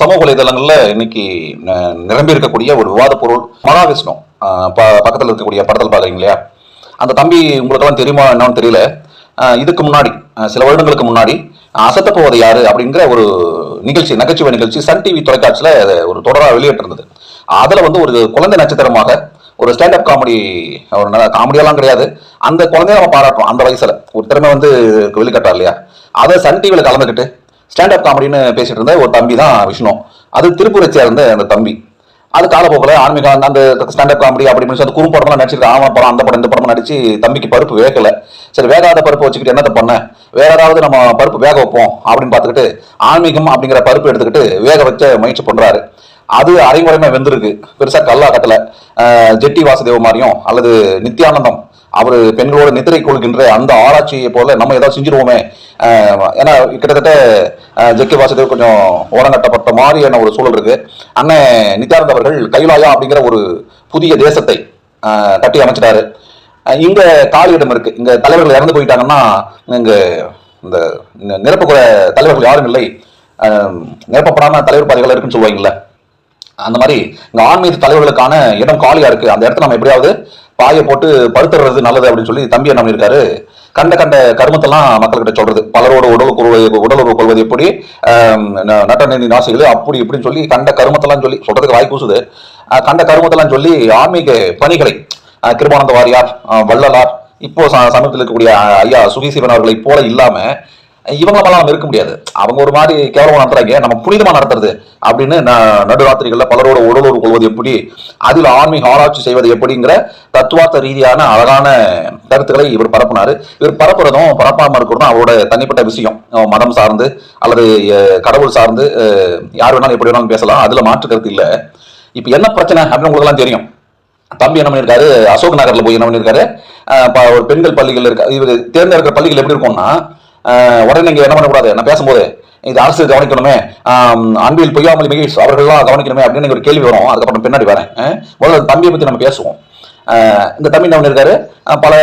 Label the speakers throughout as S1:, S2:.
S1: சமூக வலைதளங்கள்ல இன்னைக்கு நிரம்பி இருக்கக்கூடிய ஒரு விவாத பொருள் மகாவிஷ்ணு. பக்கத்தில் ப- இருக்கக்கூடிய படத்தில் பாக்குறீங்க இல்லையா அந்த தம்பி உங்களுக்கெல்லாம் தெரியுமா என்னன்னு தெரியல. இதுக்கு முன்னாடி சில வருடங்களுக்கு முன்னாடி அசத்த போவது யாரு அப்படிங்கிற ஒரு நிகழ்ச்சி நகைச்சுவை நிகழ்ச்சி சன் டிவி தொலைக்காட்சியில் ஒரு தொடராக வெளியிட்டிருந்தது. அதில் வந்து ஒரு குழந்தை நட்சத்திரமாக ஒரு ஸ்டாண்டப் காமெடி ஒரு காமெடியெல்லாம் கிடையாது. அந்த குழந்தைய நம்ம பாராட்டுறோம். அந்த வயசில். ஒரு திறமை வந்து வெளிக்கட்டா இல்லையா? அதை சன் டிவியில் கலந்துக்கிட்டு ஸ்டாண்டப் காமெடின்னு பேசிட்டு இருந்த ஒரு தம்பி தான் விஷ்ணு. அது திருப்பூரை சேர்ந்த அந்த தம்பி. அது காலப்போக்கில் ஆன்மீக அந்த- அந்த ஸ்டாண்டப் காமெடி அப்படின்னு சொல்லி அந்த குறும்படம்லாம் நடிச்சிருக்கேன் ஆமா படம் அந்த படம் இந்த படம் நடிச்சு தம்பிக்கு பருப்பு வேகலை. சரி வேகாத பருப்பு வச்சுக்கிட்டு என்னத்தை பண்ண? வேற ஏதாவது நம்ம பருப்பு வேக வைப்போம் அப்படின்னு பார்த்துக்கிட்டு ஆன்மீகம் அப்படிங்கிற பருப்பு எடுத்துக்கிட்டு வேக வச்ச முயற்சி பண்ணுறாரு அது அரைமுறைமை வெந்திருக்கு. பெருசாக கல்லா கட்டலை. ஜெட்டி வாசுதேவ மாதிரியும் அல்லது நித்யானந்தம் அவர் பெண்களோட நித்திரை கொள்கின்ற அந்த ஆராய்ச்சியை போல நம்ம ஏதாவது செஞ்சிருவோமே. ஏன்னா கிட்டத்தட்ட ஜெக்கி வாசுதேவ் கொஞ்சம் ஓரங்கட்டப்பட்ட மாதிரியான ஒரு சூழல் இருக்கு. அண்ணன் நித்யானந்த் அவர்கள் கைலாயா அப்படிங்கிற ஒரு புதிய தேசத்தை கட்டி அமைச்சிட்டாரு. இங்க காலியிடம் இருக்கு. இங்க தலைவர்கள் இறந்து போயிட்டாங்கன்னா இங்க இந்த நிரப்பக்கூட தலைவர்கள் யாரும் இல்லை. நிரப்பப்படாம தலைவர் பதவிகள் இருக்குன்னு சொல்லுவாங்கல்ல. அந்த மாதிரி இந்த ஆன்மீக தலைவர்களுக்கான இடம் காலியா இருக்கு. அந்த இடத்துல நம்ம எப்படியாவது பாயை போட்டு படுத்துறது நல்லது அப்படின்னு சொல்லி தம்பி என்ன பண்ணியிருக்காரு கண்ட கண்ட கருமத்தெல்லாம் மக்கள்கிட்ட சொல்றது. பலரோட உடல் உடல் உறவு கொள்வது எப்படி? ஆம், நாசிகள் அப்படி இப்படின்னு சொல்லி கண்ட கருமத்தெல்லாம் சொல்லி சொல்றதுக்கு வாய் கூசுது. கண்ட கருமத்தெல்லாம் சொல்லி ஆன்மீக பணிகளை கிருபானந்த வாரியார் வள்ளலார் இப்போ ச- சமீபத்தில் இருக்கக்கூடிய ஐயா சுகீசிவன் அவர்களை போல இல்லாம இவங்களெல்லாம் நம்ம இருக்க முடியாது. அவங்க ஒரு மாதிரி கேவலமா நடத்துறாங்க. நம்ம புனிதமா நடத்துறது அப்படின்னு நான் நடுராத்திரிகள்ல பலரோட உடலுறவு கொள்வது எப்படி அதில் ஆன்மீக ஆராய்ச்சி செய்வது எப்படிங்கிற தத்துவார்த்த ரீதியான அழகான கருத்துக்களை இவர் பரப்புனாரு. இவர் பரப்புறதும் பரப்பாம இருக்கிறதும் அவரோட தனிப்பட்ட விஷயம். மதம் சார்ந்து அல்லது கடவுள் சார்ந்து யார் வேணாலும் எப்படி வேணாலும் பேசலாம். அதுல மாற்று கருத்து இல்லை. இப்போ என்ன பிரச்சனை அப்படின்னு உங்களுக்கு எல்லாம் தெரியும். தம்பி என்ன பண்ணியிருக்காரு? அசோக் நகர்ல போய் என்ன பண்ணியிருக்காரு? ஒரு பெண்கள் பள்ளிகள் இருக்க இவர் தேர்ந்தெடுக்கிற பள்ளிகள் எப்படி இருக்கும்னா உடனே நீங்க என்ன பண்ணக்கூடாது? நான் பேசும்போது இது அரசு கவனிக்கணுமே. அன்பில் பொய்யாமொழி மகேஷ் அவர்கள்லாம் கவனிக்கணுமே அப்படின்னு ஒரு கேள்வி வரும். அதுக்கப்புறம் பின்னாடி வரேன். முதல்ல தம்பியை பத்தி நம்ம பேசுவோம். இந்த தம்பி என்ன இருக்காரு பல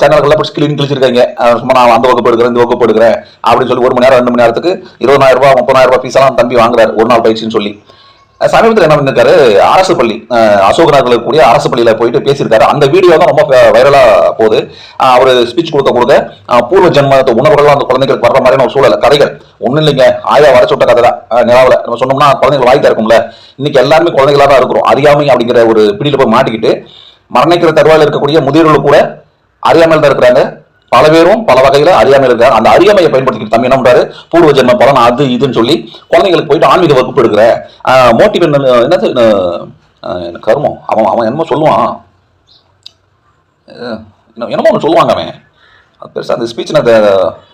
S1: சேனல்களில் போய் ஸ்கிரீன் கிழிச்சிருக்காங்க. சும்மா நான் அந்த வகுப்பு எடுக்கிறேன் இந்த வகுப்பு எடுக்கிறேன் அப்படின்னு சொல்லி ஒரு மணி நேரம் ரெண்டு மணி நேரத்துக்கு இருபதாயிரம் ரூபாய் முப்பதாயிரம் ரூபாய் ஃபீஸ் எல்லாம் தம்பி வாங்குறாரு. ஒரு நாள் பயிற்சின்னு சொல்லி. சமீபத்தில் என்ன பண்ணிருக்காரு? அரசு பள்ளி அஹ் அசோக் இருக்கக்கூடிய அரசு பள்ளியில போயிட்டு பேசியிருக்காரு. அந்த வீடியோ தான் ரொம்ப வைரலா போகுது. அவர் ஸ்பீச் கொடுக்க கொடுக்க பூர்வ ஜென்ம உணர்வுகள் அந்த குழந்தைகளுக்கு வர்ற மாதிரியான ஒரு சூழல் கதைகள். ஒன்றும் இல்லைங்க. ஆயா வர சுட்ட கதை தான் நிலாவில். நம்ம சொன்னோம்னா குழந்தைகள் வாய்க்கா இருக்கும்ல. இன்னைக்கு எல்லாருமே குழந்தைகளா தான் இருக்கிறோம். அறியாமை அப்படிங்கிற ஒரு பிடியில் போய் மாட்டிக்கிட்டு மரணிக்கிற தருவாயில் இருக்கக்கூடிய முதியோர்கள் கூட அறியாமல் தான் இருக்கிறாங்க. பல பேரும் பல வகையில அறியாமல் இருக்காங்க. அந்த அறியாமையை பயன்படுத்திக்கிட்டு தம்பி என்ன பண்றாரு? பூர்வ ஜென்ம பலன் அது இதுன்னு சொல்லி குழந்தைங்களுக்கு போயிட்டு ஆன்மீக வகுப்பு எடுக்கிற மோட்டிவ் என்னது அஹ், என்ன கருமம்? அவன் அவன் என்னமோ சொல்லுவான். என்ன- என்னமோ ஒன்று சொல்லுவாங்க அவன். அது அந்த ஸ்பீச்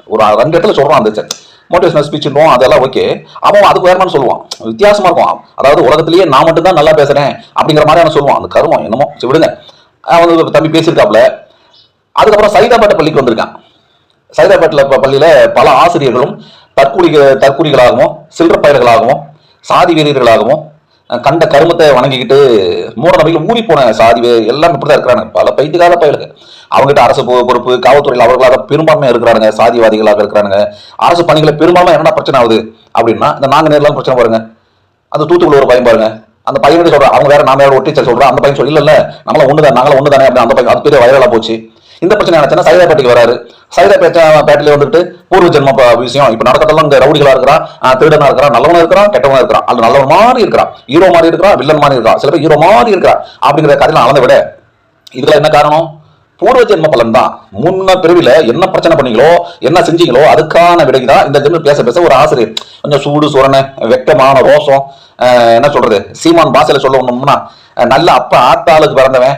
S1: ஒரு ரெண்டு இடத்துல சொல்கிறான் அந்த மோட்டிவேஷனல் ஸ்பீச்சுன்றோம் அதெல்லாம் ஓகே அவன் அதுக்கு வேறமான்னு சொல்லுவான். வித்தியாசமாக இருக்கும். அதாவது உலகத்திலேயே நான் மட்டும் தான் நல்லா பேசுகிறேன் அப்படிங்கிற மாதிரி அவன் சொல்லுவான். அந்த கருமம் என்னமோ சரி விடுங்க. அவன் வந்து தம்பி பேசியிருக்காப்ல அதுக்கப்புறம் சைதாபேட்டை பள்ளிக்கு வந்திருக்கான் சைதாபேட்டில் பள்ளியில் பல ஆசிரியர்களும் தற்கூலி தற்கூலிகளாகவும் சில்லற பயிர்களாகவும் சாதி வீரர்களாகவும் கண்ட கருமத்தை வணங்கிக்கிட்டு மூட நம்பிக்கையில் ஊறி போன சாதி எல்லாம் இப்படி தான் இருக்கிறாங்க பல பைத்தியகால பயிலுங்க. அவங்ககிட்ட அரசு பொறுப்பு காவல்துறையில் அவர்களாக பெரும்பான்மை இருக்கிறாங்க சாதிவாதிகளாக இருக்கிறாங்க அரசு பணிகளை பெரும்பான்மை என்னென்ன பிரச்சனை ஆகுது? அப்படின்னா இந்த நாங்கள் நேரில் பிரச்சனை பாருங்க. அந்த தூத்துக்குள்ள ஒரு பையன் பாருங்க. அந்த பையன் சொல்கிறேன் அவங்க வேற நாம வேற ஒட்டிச்சல் டீச்சர் அந்த பையன் சொல்லி நம்மள ஒன்று தான் ஒண்ணுதான் நாங்களும் தானே அப்படி அந்த பையன் அது பெரிய வயலாக போச்சு. இந்த பிரச்சனை நினைச்சா சைதாப்பேட்டைக்கு வராரு. சைதாப்பேட்டை பேட்டையில வந்துட்டு பூர்வ ஜென்ம ப- விஷயம். இப்ப நடக்கிறதெல்லாம் இங்க ரவுடிகளா இருக்கிறான் திருடனா இருக்கிறான் நல்லவனா இருக்கிறான் கெட்டவனா இருக்கிறான். அது நல்லவன் மாதிரி இருக்கிறான். ஹீரோ மாதிரி இருக்கிறான் வில்லன் மாதிரி இருக்கிறான். சில பேர் ஹீரோ மாதிரி இருக்கிறான். அப்படிங்கிற கதையில அளந்த விட இதுல என்ன காரணம்? பூர்வ ஜென்ம பலன் தான். முன்ன பிறவில என்ன பிரச்சனை பண்ணீங்களோ என்ன செஞ்சீங்களோ அதுக்கான விடை தான் இந்த ஜென்மம் பேச பேச ஒரு ஆசிரியர் கொஞ்சம் சூடு சுரண வெக்கமான ரோசம் என்ன சொல்றது? சீமான் பாசையில சொல்லணும்னா அஹ் நல்ல அப்பா ஆத்தாளுக்கு பிறந்தவன்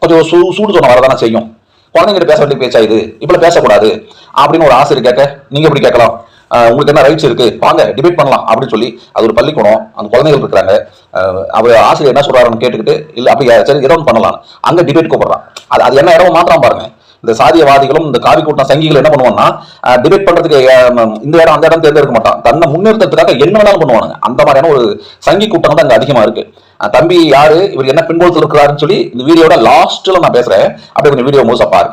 S1: கொஞ்சம் சூ சூடு சொன்ன வரதானே செய்யும். குழந்தைங்கிட்ட பேச வேண்டிய பேச்சா இது? இப்படி பேசக்கூடாது. அப்படின்னு ஒரு ஆசிரியர் கேட்க நீங்கள் எப்படி கேட்கலாம்? உங்களுக்கு என்ன ரைட்ஸ் இருக்கு? வாங்க டிபேட் பண்ணலாம். அப்படின்னு சொல்லி அது ஒரு பள்ளிக்கூடம் அந்த குழந்தைகள் இருக்கிறாங்க. அவர் ஆசிரியர் என்ன சொல்றாருன்னு கேட்டுக்கிட்டு இல்லை அப்படி சரி இடம் பண்ணலாம். அங்கே டிபேட் கூப்பிடுறான். அது அது என்ன இடம் மாற்றான் பாருங்க. இந்த சாதியவாதிகளும் இந்த காவி கூட்டம் சங்கிகள் என்ன பண்ணுவான்னா டிபேட் பண்றதுக்கு இந்த இடம் அந்த இடம் தேர்ந்தெடுக்க மாட்டான் தன்னை முன்னிறுத்தத்துக்காக என்ன வேணாலும் பண்ணுவானுங்க. அந்த மாதிரியான ஒரு சங்கி கூட்டம் தான் அங்க அதிகமா இருக்கு. தம்பி யாரு? இவர் என்ன பின்புலத்தில் இருக்கிறாருன்னு சொல்லி இந்த வீடியோட லாஸ்ட்ல நான் பேசுறேன். அப்படியே கொஞ்சம் வீடியோ முழுசா பாரு.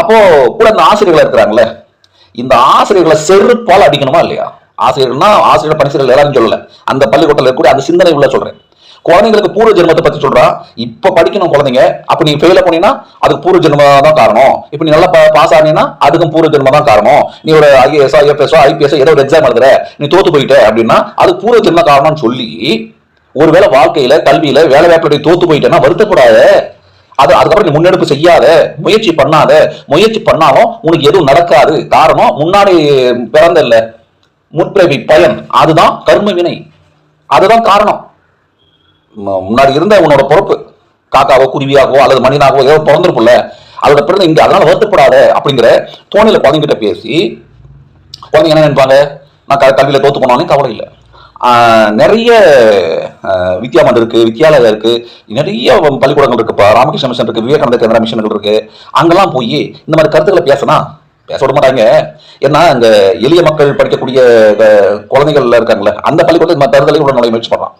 S1: அப்போ கூட இந்த ஆசிரியர்கள் இருக்கிறாங்களே இந்த ஆசிரியர்களை செருப்பால் அடிக்கணுமா இல்லையா? ஆசிரியர்கள்னா ஆசிரியர் பணிசிரியர்கள் எல்லாரும் சொல்லல. அந்த பள்ளிக்கூடத்தில் இருக்கக்கூடிய அந்த சிந்தனை உள்ள சொல்றேன். குழந்தைங்களுக்கு பூர்வ ஜென்மத்தை பத்தி சொல்றான் இப்ப படிக்கணும் குழந்தைங்க. அப்ப நீ ஃபெயில போனீங்கன்னா அதுக்கு பூர்வ ஜென்மம் தான் காரணம். இப்ப நீ நல்லா பாஸ் ஆனீங்கன்னா அதுக்கும் பூர்வ ஜென்மம் தான் காரணம். நீ ஒரு ஐஏஎஸ் ஐஎஃப்எஸ் ஐபிஎஸ் ஏதோ ஒரு எக்ஸாம் எழுதுற. நீ தோத்து போயிட்ட அப்படின்னா அது பூர்வ ஜென்ம காரணம்னு சொல்லி ஒருவேளை வாழ்க்கையில கல்வியில வேலை வாய்ப்புடைய தோத்து போயிட்டேன்னா வருத்தப்படாத. அது அதுக்கப்புறம் நீ முன்னெடுப்பு செய்யாத. முயற்சி பண்ணாத. முயற்சி பண்ணாலும் உனக்கு எதுவும் நடக்காது. காரணம் முன்னாடி பிறந்த இல்ல. முற்பிறவி பயன். அதுதான் கர்ம வினை. அதுதான் காரணம். முன்னாடி இருந்த உன்னோட பொறுப்பு. காக்காவோ குருவியாகவோ அல்லது மனிதனாகவோ ஏதோ பிறந்திருக்கும்ல அதோட பிறந்த இங்கே அதனால வருத்தப்படாத அப்படிங்கிற தோணியில் குழந்தைங்கிட்ட பேசி குழந்தைங்க என்ன நினைப்பாங்க? நான் க- கல்வியில தோத்து போனாலும் கவலை இல்லை. நிறைய வித்யாமன் வித்யா மந்திர் இருக்கு வித்யாலயா இருக்கு நிறைய பள்ளிக்கூடங்கள் இருக்குப்பா. ராமகிருஷ்ண மிஷன் இருக்கு விவேகானந்த கேந்திரா மிஷன்கள் இருக்கு. அங்கெல்லாம் போய் இந்த மாதிரி கருத்துக்களை பேசினா பேச விட மாட்டாங்க. ஏன்னா இந்த எளிய மக்கள் படிக்கக்கூடிய அஹ், குழந்தைகள்ல இருக்காங்களே அந்த பள்ளிக்கூடத்தில் இந்த உள்ள நுழைய முயற்சி பண்றான்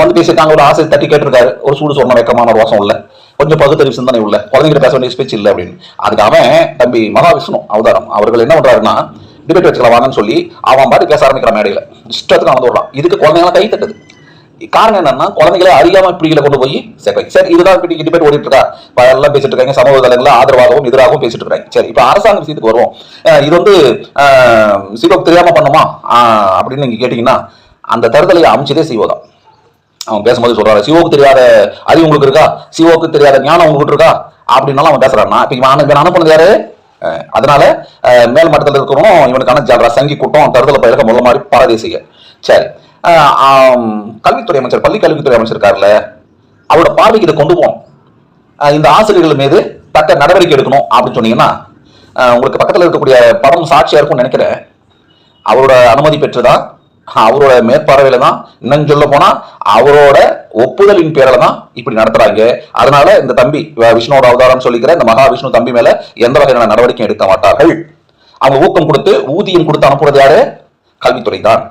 S1: வந்து பேசியிருக்காங்க ஒரு ஆசை தட்டி கேட்டிருக்காரு. ஒரு சூடு சொன்ன வைக்கமான ஒரு வாசம் உள்ள. கொஞ்சம் பகுத்தறிவு சிந்தனை உள்ள. குழந்தைகிட்ட பேச வேண்டிய ஸ்பீச் இல்லை அப்படின்னு. அதுக்கு அவன் தம்பி மகாவிஷ்ணு அவதாரம். அவர்கள் என்ன பண்றாருன்னா டிபேட் வச்சுக்கலாம் வாங்கன்னு சொல்லி அவன் பாட்டு பேச ஆரம்பிக்கிற மேடையில. இஷ்டத்துக்கு அவன் விடுறான் இதுக்கு குழந்தைங்களாம் கை தட்டுது. காரணம் என்னன்னா குழந்தைகளை அறியாம பிடிக்கல கொண்டு போய் சரி சரி இதுதான் இப்படி டிபேட் ஓடிட்டு இருக்கா? எல்லாம் பேசிட்டு இருக்காங்க. சமூக தளங்களில் ஆதரவாகவும் எதிராகவும் பேசிட்டு இருக்காங்க. சரி இப்போ அரசாங்க விஷயத்துக்கு வருவோம். இது வந்து சிவோக்கு தெரியாம பண்ணுமா? அப்படின்னு நீங்க கேட்டீங்கன்னா அந்த தருதலையை அமைச்சதே சிவோதான் அவன் பேசும்போது சொல்றாரு சிவோக்கு தெரியாத அறிவு உங்களுக்கு இருக்கா? சிவோக்கு தெரியாத ஞானம் உங்களுக்கு இருக்கா? அப்படின்னாலும் அவன் பேசுறான்னா இப்ப இவன் அனு- இவன் அனுப்புனது யாரு? அதனால மேல் மட்டத்தில் இருக்கிறவனும் இவனுக்கான ஜாலரா சங்கி கூட்டம் தருதல பயிலக முதல் மாதிரி பாரதேசிக. சரி. கல்வித்துறை அமைச்சர் பள்ளி கல்வித்துறை அமைச்சர் இருக்காருல்ல அவரோட பார்வைக்கு இதை கொண்டு போகணும் இந்த ஆசிரியர்கள் மீது தக்க நடவடிக்கை எடுக்கணும் அப்படின்னு சொன்னீங்கன்னா உங்களுக்கு பக்கத்தில் இருக்கக்கூடிய படம் சாட்சியா இருக்கும்னு நினைக்கிறேன். அவரோட அனுமதி பெற்றுதான் அவரோட மேற்பார்வையில தான் இன்னும் சொல்ல போனா அவரோட ஒப்புதலின் பேரில தான் இப்படி நடத்துறாங்க. அதனால இந்த தம்பி விஷ்ணுவோட அவதாரம் சொல்லிக்கிற இந்த மகாவிஷ்ணு தம்பி மேல எந்த வகையான நடவடிக்கை எடுக்க மாட்டார்கள். அவங்க ஊக்கம் கொடுத்து ஊதியம் கொடுத்து அனுப்புறது யாரு? கல்வித்துறை தான்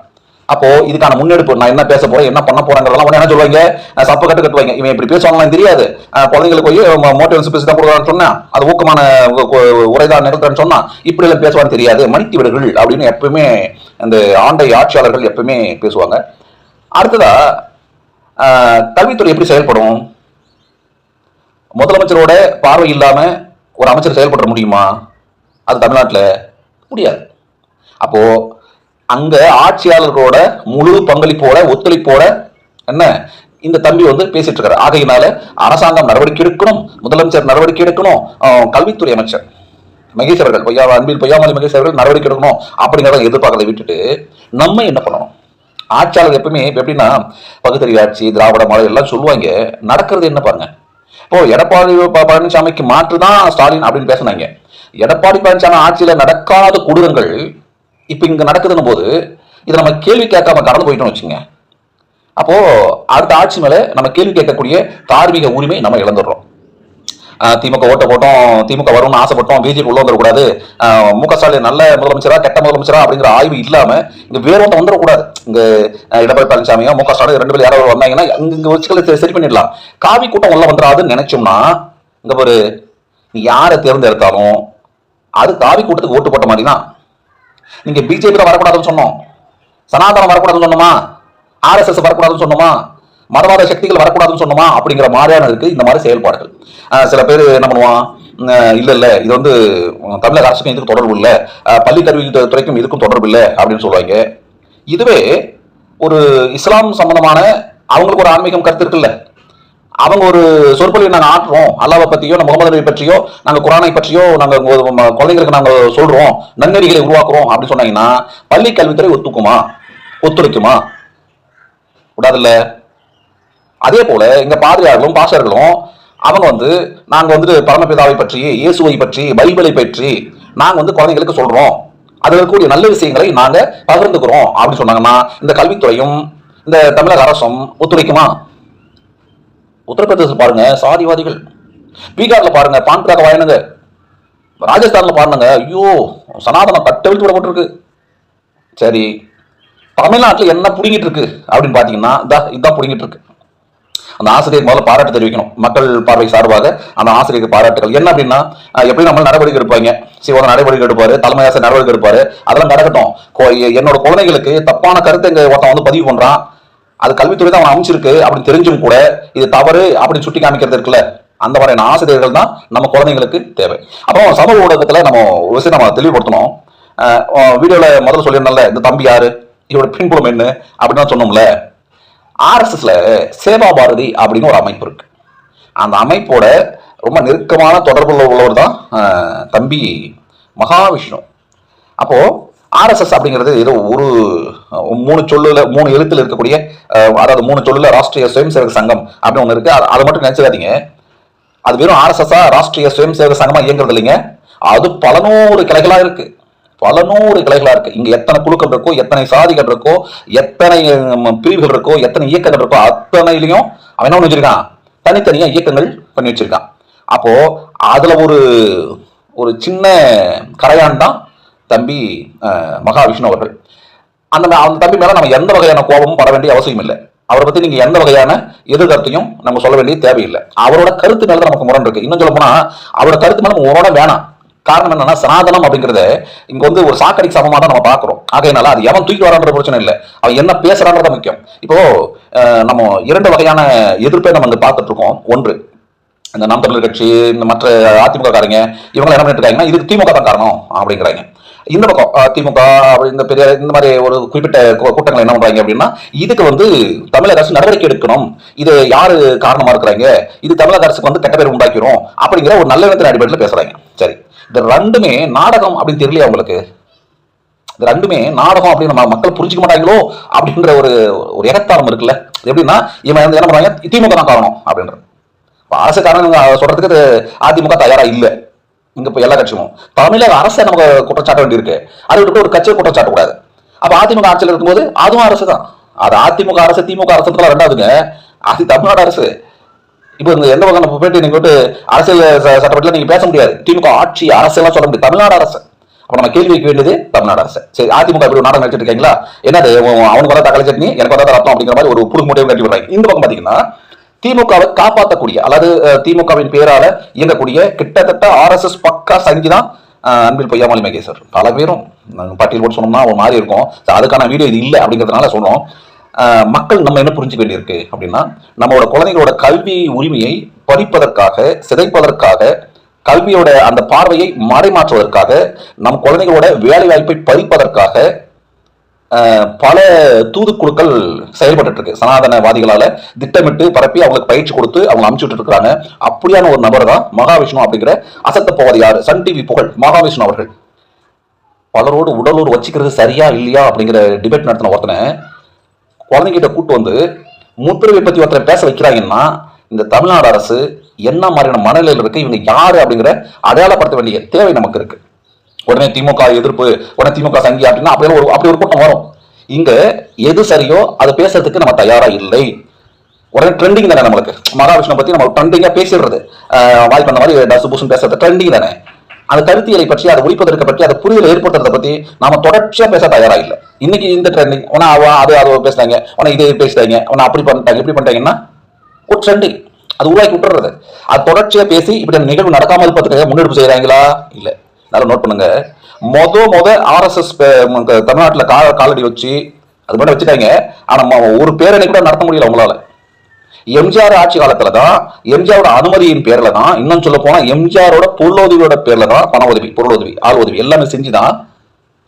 S1: அப்போ இதுக்கான முன்னெடுப்பு நான் என்ன பேச போறேன் என்ன பண்ண போறேங்கிறதெல்லாம் உடனே என்ன சொல்லுவாங்க? அஹ் சப்ப கட்டு கட்டுவாங்க. இவன் இப்படி பேசுவாங்களாம் தெரியாது. குழந்தைங்களுக்கு போய் மோட்டிவேஷன் பேசி தான் கொடுக்குறான்னு சொன்னா அது ஊக்கமான உரைதான் நிகழ்த்துறேன்னு சொன்னா இப்படி எல்லாம் பேசுவான்னு தெரியாது. மன்னித்து விடுகள் அப்படின்னு எப்பவுமே அந்த ஆண்டை ஆட்சியாளர்கள் எப்பவுமே பேசுவாங்க. அடுத்ததா கல்வித்துறை எப்படி செயல்படும்? முதலமைச்சரோட பார்வை இல்லாம ஒரு அமைச்சர் செயல்பட முடியுமா? அது தமிழ்நாட்டில் முடியாது. அப்போது அங்க ஆட்சியாளர்களோட முழு பங்களிப்போட ஒத்துழைப்போட என்ன? இந்த தம்பி வந்து பேசிட்டு இருக்காரு ஆகையினால அரசாங்கம் நடவடிக்கை எடுக்கணும். முதலமைச்சர் நடவடிக்கை எடுக்கணும். கல்வித்துறை அமைச்சர் மகேஷ் அவர்கள் பொய்யா அன்பில் பொய்யாமலை மகேஷ் அவர்கள் நடவடிக்கை எடுக்கணும் அப்படிங்கிறத எதிர்பார்க்கறதை விட்டுட்டு நம்ம என்ன பண்ணணும்? ஆட்சியாளர் எப்பவுமே எப்படின்னா பகுத்தறிவு ஆட்சி திராவிட மாடல் எல்லாம் சொல்லுவாங்க. நடக்கிறது என்ன பாருங்க? இப்போ எடப்பாடி ப- பழனிசாமிக்கு மாற்று தான் ஸ்டாலின் அப்படின்னு பேசுனாங்க. எடப்பாடி பழனிசாமி ஆட்சியில் நடக்காத கொடூரங்கள் இப்போ இங்கே நடக்குதுன்னு போது இதை நம்ம கேள்வி கேட்காம கடந்து போயிட்டோம்னு வச்சுங்க. அப்போ அடுத்த ஆட்சி மேலே நம்ம கேள்வி கேட்கக்கூடிய தார்மீக உரிமை நம்ம இழந்துடுறோம். திமுக ஓட்ட போட்டோம் திமுக வரும்னு ஆசைப்பட்டோம் பிஜேபி உள்ள வந்துடக்கூடாது ஆஹ் மு க ஸ்டாலின் நல்ல முதலமைச்சரா கெட்ட முதலமைச்சரா அப்படிங்கிற ஆய்வு இல்லாம இங்க வேற ஒன்று வந்துடக்கூடாது. இங்க எடப்பாடி பழனிசாமியோ மு க ஸ்டாலின் ரெண்டு பேர் யாராவது வந்தாங்கன்னா இங்க வச்சுக்கல சரி- சரி பண்ணிடலாம். காவி கூட்டம் உள்ள வந்துடாதுன்னு நினைச்சோம்னா இங்க ஒரு நீ யாரை தேர்ந்தெடுத்தாலும் அது காவி கூட்டத்துக்கு ஓட்டு போட்ட மாதிரி தான் நீங்க பிஜேபி தான் வரக்கூடாதுன்னு சொன்னோம். சனாதனம் வரக்கூடாதுன்னு சொன்னோமா? ஆர்எஸ்எஸ் வரக்கூடாதுன்னு சொன்னோமா? மதவாத சக்திகள் வரக்கூடாதுன்னு சொன்னோமா? அப்படிங்கிற மாதிரியான இருக்கு இந்த மாதிரி செயல்பாடுகள். சில பேர் என்ன பண்ணுவான்? உம், இல்ல இல்ல இது வந்து தமிழக அரசுக்கும் இதுக்கும் தொடர்பு இல்லை. பள்ளி கல்வி துறைக்கும் இதுக்கும் தொடர்பு இல்லை அப்படின்னு சொல்லுவாங்க. இதுவே ஒரு இஸ்லாம் சம்பந்தமான அவங்களுக்கு ஒரு ஆன்மீகம் கருத்து இருக்குல்ல. அவங்க ஒரு சொற்பொழிவு நாங்கள் ஆற்றுறோம் அல்லாவை பற்றியோ நம்ம முகமது நபி பற்றியோ நாங்கள் குரானை பற்றியோ நாங்கள் குழந்தைங்களுக்கு நாங்கள் சொல்கிறோம் நன்னெறிகளை உருவாக்குறோம் அப்படின்னு சொன்னீங்கன்னா பள்ளி கல்வித்துறை ஒத்துக்குமா? ஒத்துழைக்குமா? விடாதில்ல. அதே போல எங்க பாதிரியார்களும் பாஷர்களும் அவங்க வந்து நாங்கள் வந்து பரமபிதாவை பற்றி இயேசுவை பற்றி பைபிளை பற்றி நாங்கள் வந்து குழந்தைங்களுக்கு சொல்றோம். அதில் இருக்கக்கூடிய நல்ல விஷயங்களை நாங்கள் பகிர்ந்துக்கிறோம் அப்படின்னு சொன்னாங்கன்னா இந்த கல்வித்துறையும் இந்த தமிழக அரசும் ஒத்துழைக்குமா? உத்தரப்பிரதேச பாருங்க சாதிவாதிகள். பீகார்ல பாருங்க பான்பராக வாயினுங்க. ராஜஸ்தான்ல பாருங்க ஐயோ சனாதனம் கட்டவிழ்த்து விடப்பட்டிருக்கு. சரி தமிழ்நாட்டில் என்ன புடுங்கிட்டு இருக்கு அப்படின்னு பாத்தீங்கன்னா இதா இதான் புடுங்கிட்டு இருக்கு அந்த ஆசிரியர் முதல்ல பாராட்டு தெரிவிக்கணும். மக்கள் பார்வை சார்பாக அந்த ஆசிரியருக்கு பாராட்டுகள். என்ன அப்படின்னா எப்படி நம்ம நடவடிக்கை எடுப்பாங்க? சிவன் நடவடிக்கை எடுப்பாரு தலைமை ஆசிரியர் நடவடிக்கை எடுப்பாரு. அதெல்லாம் நடக்கட்டும். கோ- என்னோட குழந்தைகளுக்கு தப்பான கருத்தை இங்கே ஒருத்தன் வந்து பதிவு பண்றான். அது கல்வித்துறை தான் அவன் அமைச்சிருக்கு அப்படின்னு தெரிஞ்சும் கூட இது தவறு அப்படின்னு சுட்டி காமிக்கிறது இருக்குல்ல அந்த மாதிரியான ஆசிரியர்கள் தான் நம்ம குழந்தைங்களுக்கு தேவை. அப்புறம் சமூக ஊடகத்தில் நம்ம ஒரு விஷயம் நம்ம தெளிவுபடுத்தணும். வீடியோவில் முதல்ல சொல்லியிருந்தோம்ல இந்த தம்பி யாரு? இவரோட பின்புலம் என்ன? அப்படின்னு தான் சொன்னோம்ல. ஆர்எஸ்எஸ்ல சேவா பாரதி அப்படின்னு ஒரு அமைப்பு இருக்கு. அந்த அமைப்போட ரொம்ப நெருக்கமான தொடர்புள்ள உள்ளவர் தான் தம்பி மகாவிஷ்ணு. அப்போது ஆர்எஸ்எஸ் அப்படிங்கிறது ஏதோ ஒரு மூணு சொல்லுல மூணு எழுத்துல இருக்கக்கூடிய அதாவது மூணு சொல்லுல ராஷ்டிரிய சுயம் சேவக சங்கம் அப்படின்னு ஒன்று இருக்கு. அதை மட்டும் நினைச்சிடாதீங்க. அது வெறும் ஆர்எஸ்எஸ்ஸா ராஷ்டிரிய சுயம் சேவக சங்கமா இயங்குறது இல்லைங்க. அது பல நூறு கிளைகளா இருக்கு. பல நூறு கிளைகளா இருக்கு. இங்க எத்தனை குழுக்கள் இருக்கோ எத்தனை சாதிகள் இருக்கோ எத்தனை பிரிவுகள் இருக்கோ எத்தனை இயக்கங்கள் இருக்கோ அத்தனையிலையும் அவன் என்ன வச்சிருக்கான்? தனித்தனியா இயக்கங்கள் பண்ணி வச்சிருக்கான். அப்போ அதுல ஒரு ஒரு சின்ன கரையான் தான் தம்பி மகாவிஷ்ணு அவர்கள். அந்த அந்த தம்பி மேல நம்ம எந்த வகையான கோபமும் பட வேண்டிய அவசியம் இல்லை. அவரை பத்தி நீங்க எந்த வகையான எதிர்கருத்தையும் நம்ம சொல்ல வேண்டிய தேவையில்லை. அவரோட கருத்து மேலே நமக்கு முரண் இருக்கு. இன்னும் சொல்ல போனால் அவரோட கருத்து மேலே நம்ம உரோட வேணாம். காரணம் என்னன்னா சனாதனம் அப்படிங்கிறத இங்க வந்து ஒரு சாக்கடை சமமாக தான் நம்ம பாக்குறோம் ஆகையினால அது எவன் தூக்கி வரான்ற பிரச்சனை இல்லை. அவன் என்ன பேசுறான்றத முக்கியம். இப்போ நம்ம இரண்டு வகையான எதிர்ப்பை நம்ம இங்க பார்த்துட்டு இருக்கோம். ஒன்று இந்த நாம் தமிழர் கட்சி இந்த மற்ற அதிமுக காரங்க இவங்க என்ன பண்ணிட்டு இருக்காங்கன்னா இதுக்கு திமுக தான் காரணம் அப்படிங்கிறாங்க. இந்த பக்கம் திமுக இந்த பெரிய இந்த மாதிரி ஒரு குறிப்பிட்ட கூட்டங்கள் என்ன பண்றாங்க அப்படின்னா இதுக்கு வந்து தமிழக அரசு நடவடிக்கை எடுக்கணும். இது யாரு காரணமா இருக்கிறாங்க? இது தமிழக அரசுக்கு வந்து கெட்ட பேர் உண்டாக்கிறோம் அப்படிங்கிற ஒரு நல்ல விதத்தில் அடிப்படையில் பேசுறாங்க. சரி இது ரெண்டுமே நாடகம் அப்படின்னு தெரியலையா உங்களுக்கு? இது ரெண்டுமே நாடகம் அப்படின்னு நம்ம மக்கள் புரிஞ்சுக்க மாட்டாங்களோ? அப்படின்ற ஒரு ஒரு எகத்தாரம் இருக்குல்ல? எப்படின்னா இவன் வந்து என்ன பண்றாங்க? திமுக தான் காரணம் அப்படின்ற அரசு காரணம் சொல்றதுக்கு அதிமுக தயாரா இல்லை. இங்க இப்ப எல்லா கட்சியும் தமிழக அரசை நமக்கு குற்றச்சாட்ட வேண்டியிருக்கு. அதை விட்டு ஒரு கட்சியை குற்றச்சாட்ட கூடாது. அப்ப அதிமுக ஆட்சியில் இருக்கும்போது அதுவும் அரசு தான் அது அதிமுக அரசு திமுக அரசுலாம் ரெண்டாவதுங்க. அது தமிழ்நாடு அரசு. இப்போ இந்த எந்த வகையான போயிட்டு நீங்க விட்டு அரசியல் ச- நீங்க பேச முடியாது. திமுக ஆட்சி அரசியல்லாம் சொல்ல முடியாது. தமிழ்நாடு அரசு. அப்ப நம்ம கேள்வி வைக்க வேண்டியது தமிழ்நாடு அரசு. சரி அதிமுக இப்படி ஒரு நாடகம் நடிச்சிட்டு இருக்கீங்களா? என்னது அவனுக்கு வந்தா தக்காளி சட்னி எனக்கு வந்தா ரத்தம் அப்படிங்கிற மாதிரி ஒரு புது மூட்டையும் கட்டி விடுறாங்க. இந்த பக்கம் பாத்தீங்கன்னா திமுகவை காப்பாற்றக்கூடிய அல்லது திமுகவின் பேரால இயங்கக்கூடிய கிட்டத்தட்ட ஆர்எஸ்எஸ் பக்கா சங்கிதான் அன்பில் பொய்யாமொழி மகேஸ்வர். பல பேரும் பட்டியல் போட்டு சொன்னோம்னா ஒரு மாதிரி இருக்கும். அதுக்கான வீடியோ இது இல்லை அப்படிங்கிறதுனால சொன்னோம். மக்கள் நம்ம என்ன புரிஞ்சுக்க வேண்டியிருக்கு அப்படின்னா நம்மளோட குழந்தைகளோட கல்வி உரிமையை பறிப்பதற்காக சிதைப்பதற்காக கல்வியோட அந்த பார்வையை மறைமாற்றுவதற்காக நம் குழந்தைகளோட வேலை வாய்ப்பை பறிப்பதற்காக பல தூதுக்குழுக்கள் செயல்பட்டு இருக்கு சனாதனவாதிகளால திட்டமிட்டு பரப்பி அவங்களுக்கு பயிற்சி கொடுத்து அவங்க அமுச்சுட்டு இருக்கிறாங்க அப்படியான ஒரு நபர் தான் மகாவிஷ்ணு அப்படிங்கிற அசத்த போவது யாரு சன் டிவி புகழ் மகாவிஷ்ணு அவர்கள். பலரோடு உடலூர் வச்சுக்கிறது சரியா இல்லையா அப்படிங்கிற டிபேட் நடத்தின ஒருத்தனை குழந்தைகிட்ட கூட்டு வந்து முத்திரையை பத்தி ஒருத்தரை பேச வைக்கிறாங்கன்னா இந்த தமிழ்நாடு அரசு என்ன மாதிரியான மனநிலையில் இருக்கு? இவங்க யாரு? அப்படிங்கிற அடையாளப்படுத்த வேண்டிய தேவை நமக்கு இருக்கு. உடனே திமுக எதிர்ப்பு உடனே திமுக சங்கி அப்படின்னா அப்படி ஒரு அப்படி ஒரு கூட்டம் வரும். இங்க எது சரியோ அதை பேசுறதுக்கு நம்ம தயாரா இல்லை. உடனே ட்ரெண்டிங் தானே நம்மளுக்கு? மகாவிஷ்ணு பத்தி நம்ம ட்ரெண்டிங்கா பேசிடுறது. வாய்ப்பு அந்த மாதிரி டசு பேசுறது ட்ரெண்டிங் தானே? அந்த கருத்தியலை பற்றி அதை ஒழிப்பதற்கு பற்றி அதை புரிதலை ஏற்படுத்துறதை பற்றி நாம தொடர்ச்சியா பேச தயாரா இல்லை. இன்னைக்கு இந்த ட்ரெண்டிங் உன அது அது பேசுறாங்க உன இது பேசுறாங்க உன அப்படி பண்ணிட்டாங்க இப்படி பண்ணிட்டாங்கன்னா ஒரு ட்ரெண்டிங் அது உருவாக்கி விட்டுறது. அது தொடர்ச்சியா பேசி இப்படி நிகழ்வு நடக்காமல் இருப்பதுக்காக முன்னெடுப்பு செய்யறாங்களா இல்லை. நல்லா நோட் பண்ணுங்க. மொத மொத ஆர்எஸ்எஸ் தமிழ்நாட்டில் கா காலடி வச்சு அது மட்டும் வச்சுட்டாங்க ஆனால் ஒரு பேரணி கூட நடத்த முடியல அவங்களால எம்ஜிஆர் ஆட்சி காலத்துல தான் எம்ஜிஆரோட அனுமதியின் பேர்ல தான் இன்னும் சொல்ல போனா எம்ஜிஆரோட பொருளுதவியோட பேர்ல தான் பண உதவி பொருள் உதவி ஆள் உதவி எல்லாமே செஞ்சு தான்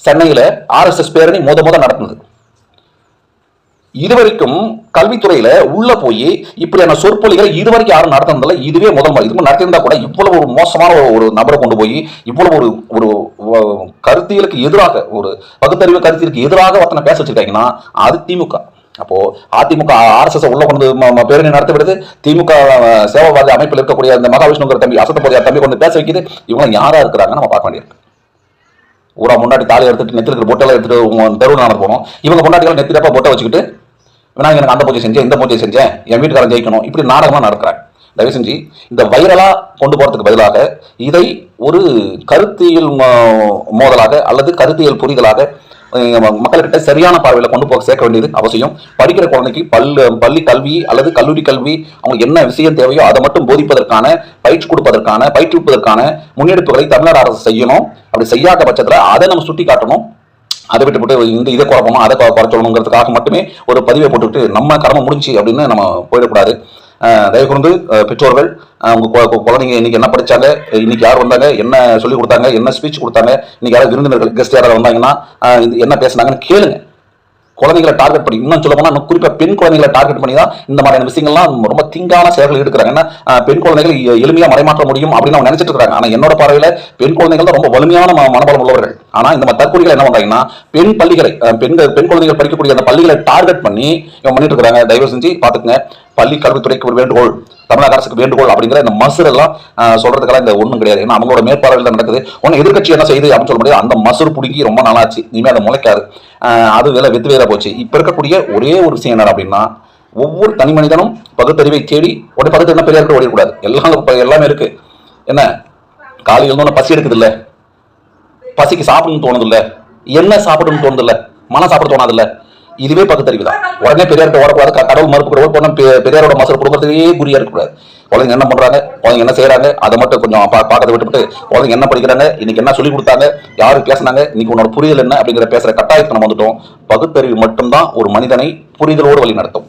S1: சென்னையில ஆர்எஸ்எஸ் பேரணி மொத மொதல் நடத்துனது. இதுவரைக்கும் கல்வித்துறையில உள்ள போய் இப்படியான சொற்பொழிகளை இதுவரைக்கும் யாரும் நடத்தினதில்ல. இதுவே முதல் முறை. இதுக்கு நடத்தியிருந்தா கூட இவ்வளவு ஒரு மோசமான ஒரு- நபரை கொண்டு போய் இவ்வளவு ஒரு ஒரு கருத்தியலுக்கு எதிராக ஒரு பகுத்தறிவு கருத்தியலுக்கு எதிராக ஒருத்தனை பேச வச்சுக்கிட்டாங்கன்னா அது திமுக. அப்போ அதிமுக ஆர்எஸ்எஸ் உள்ள கொண்டு வந்து ம- பேரணி நடத்த விடுது. திமுக சேவாவாதி அமைப்பில் இருக்கக்கூடிய அந்த மகாவிஷ்ணுங்கிற தம்பி அசத்தபதியார் தம்பி கொண்டு பேச வைக்குது. இவங்க யாரா இருக்கிறாங்க நம்ம பார்க்க வேண்டியிருக்கு ஊரா முன்னாடி தாலி எடுத்துட்டு நெத்தில பொட்டெல்லாம் எடுத்துட்டு உங்க தெருவில் நடந்து போனோம். இவங்க முன்னாடி நெத்திரப்பா பொட்டை வச்சுக்கிட்டு விநாயகர் எனக்கு அந்த பூஜை செஞ்சேன் இந்த பூஜை செஞ்சேன் என் வீட்டுக்காரன் ஜெயிக்கணும். இப்படி நாடகமாக நடக்கிறாங்க தயவு செஞ்சு இந்த வைரலா கொண்டு போறதுக்கு பதிலாக இதை ஒரு கருத்தியல் மோ- மோதலாக அல்லது கருத்தியல் புரிதலாக மக்கள்கிட்ட சரியான பார்வையில் கொண்டு போக சேர்க்க வேண்டியது அவசியம். படிக்கிற குழந்தைக்கு பள்ளி பள்ளி கல்வி அல்லது கல்லூரி கல்வி அவங்க என்ன விஷயம் தேவையோ அதை மட்டும் போதிப்பதற்கான பயிற்சி கொடுப்பதற்கான பயிற்றுவிப்பதற்கான முன்னெடுப்புகளை தமிழ்நாடு அரசு செய்யணும். அப்படி செய்யாத பட்சத்தில் அதை நம்ம சுட்டி காட்டணும் அதை விட்டு போட்டு இந்த இதை குறைப்பணும் அதை குறை- குறைச்சணுங்கிறதுக்காக மட்டுமே ஒரு பதிவை போட்டுக்கிட்டு நம்ம கடமை முடிஞ்சு அப்படின்னு நம்ம போயிடக்கூடாது. தயவு கூர்ந்து பெற்றோர்கள் உங்கள் கு- கு- குழந்தைங்க இன்னைக்கு என்ன படித்தாங்க இன்னைக்கு யார் வந்தாங்க என்ன சொல்லி கொடுத்தாங்க என்ன ஸ்பீச் கொடுத்தாங்க இன்னைக்கு யாராவது விருந்தினர்கள் கெஸ்ட் யாராவது வந்தாங்கன்னா என்ன பேசுனாங்கன்னு கேளுங்க. குழந்தைகளை டார்கெட் பண்ணி இன்னும் சொல்ல போனா குறிப்பா பெண் குழந்தைகளை டார்கெட் பண்ணி தான் இந்த மாதிரியான விஷயங்கள்லாம் ரொம்ப திங்கான செயல்கள் எடுக்கிறாங்க. ஏன்னா பெண் குழந்தைகள் எளிமையாக எளிமையா மறைமாற்ற முடியும் அப்படின்னு அவங்க நினைச்சிட்டு இருக்காங்க. ஆனா என்னோட பார்வையில பெண் குழந்தைகள் தான் ரொம்ப வலிமையான ம- மனபலம் உள்ளவர்கள். ஆனா இந்த மாதிரி தற்கொலைகள் என்ன பண்றாங்கன்னா பெண் பள்ளிகளை பெண்கள் பெண் குழந்தைகள் படிக்கக்கூடிய அந்த பள்ளிகளை டார்கெட் பண்ணி இவங்க பண்ணிட்டு இருக்காங்க. தயவு செஞ்சு பாத்துக்கங்க பள்ளி கல்வித்துறைக்கு ஒரு வேண்டுகோள். தமிழக அரசுக்கு வேண்டுகோள் அப்படிங்கிற இந்த மசூர் எல்லாம் சொல்றதுக்கெல்லாம் இந்த ஒண்ணும் கிடையாது. ஏன்னா அவங்களோட மேற்பார்வையில் தான் நடக்குது. உடனே எதிர்க்கட்சி என்ன செய்யுது அப்படின்னு சொல்ல முடியாது. அந்த மசூர் பிடிங்கி ரொம்ப நாளாச்சு. இனிமே அதை முளைக்காது. அது வேலை வெத்து வேலை போச்சு. இப்ப இருக்கக்கூடிய ஒரே ஒரு விஷயம் என்ன அப்படின்னா ஒவ்வொரு தனி மனிதனும் பகுத்தறிவை தேடி உடனே பகுத்தறிவு பெரிய இருக்க ஓடிடக்கூடாது. எல்லாம் எல்லாமே இருக்கு. என்ன? காலையில் இருந்தோன்னு பசி எடுக்குது இல்லை பசிக்கு சாப்பிடணும்னு தோணுது இல்லை என்ன சாப்பிடணும்னு தோணுது இல்லை மனம் சாப்பிட தோணாது இல்லை இதுவே பகுத்தறிவு தான் உடனே பெரியார்கிட்ட ஓடக்கூடாது க- கடவுள் மறுப்பு கூட பெரியாரோட மசல் குடும்பத்திலேயே குறியா இருக்கக்கூடாது. குழந்தைங்க என்ன பண்றாங்க? குழந்தைங்க என்ன செய்யறாங்க அதை மட்டும் கொஞ்சம் பா- பார்க்கறத விட்டுவிட்டு குழந்தைங்க என்ன படிக்கிறாங்க? இன்னைக்கு என்ன சொல்லி கொடுத்தாங்க? யாரு பேசுனாங்க? இன்னைக்கு உன்னோட புரிதல் என்ன? அப்படிங்கிற பேசுற கட்டாயத்தை நம்ம வந்துட்டோம். பகுத்தறிவு மட்டும்தான் ஒரு மனிதனை புரிதலோடு வழி நடத்தும்